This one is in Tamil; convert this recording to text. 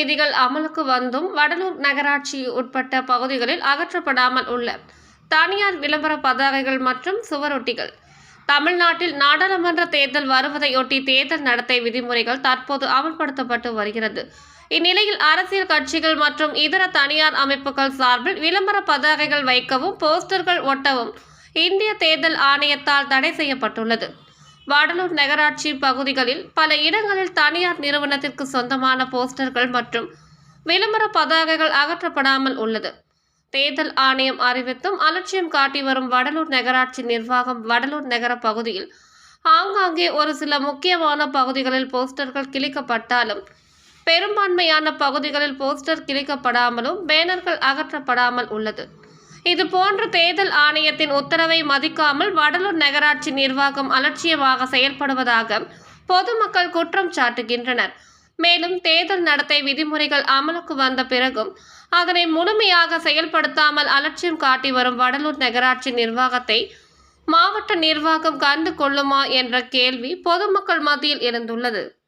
விதிகள் அமலுக்கு வந்தும் வடலூர் நகராட்சி உட்பட்ட பகுதிகளில் அகற்றப்படாமல் உள்ள தனியார் விளம்பர பதாகைகள் மற்றும் சுவரொட்டிகள் தமிழ்நாட்டில் நாடாளுமன்ற தேர்தல் வருவதையொட்டி தேர்தல் நடத்தை விதிமுறைகள் தற்போது அமல்படுத்தப்பட்டு வருகிறது. இந்நிலையில் அரசியல் கட்சிகள் மற்றும் இதர தனியார் அமைப்புகள் சார்பில் விளம்பர பதாகைகள் வைக்கவும் போஸ்டர்கள் ஒட்டவும் இந்திய தேர்தல் ஆணையத்தால் தடை செய்யப்பட்டுள்ளது. வடலூர் நகராட்சி பகுதிகளில் பல இடங்களில் தனியார் நிறுவனத்திற்கு சொந்தமான போஸ்டர்கள் மற்றும் விளம்பர பதாகைகள் அகற்றப்படாமல் உள்ளது. தேர்தல் ஆணையம் அறிவித்தும் அலட்சியம் காட்டி வரும் வடலூர் நகராட்சி நிர்வாகம் வடலூர் நகர பகுதியில் ஆங்காங்கே ஒரு சில முக்கியமான பகுதிகளில் போஸ்டர்கள் கிழிக்கப்பட்டாலும் பெரும்பான்மையான பகுதிகளில் போஸ்டர் கிழிக்கப்படாமலும் பேனர்கள் அகற்றப்படாமல் உள்ளது. இது போன்ற தேர்தல் ஆணையத்தின் உத்தரவை மதிக்காமல் வடலூர் நகராட்சி நிர்வாகம் அலட்சியமாக செயல்படுவதாக பொதுமக்கள் குற்றம் சாட்டுகின்றனர். மேலும் தேர்தல் நடத்தை விதிமுறைகள் அமலுக்கு வந்த பிறகும் அதனை முழுமையாக செயல்படுத்தாமல் அலட்சியம் காட்டி வரும் வடலூர் நகராட்சி நிர்வாகத்தை மாவட்ட நிர்வாகம் கண்டு கொள்ளுமா என்ற கேள்வி பொதுமக்கள் மத்தியில் எழுந்துள்ளது.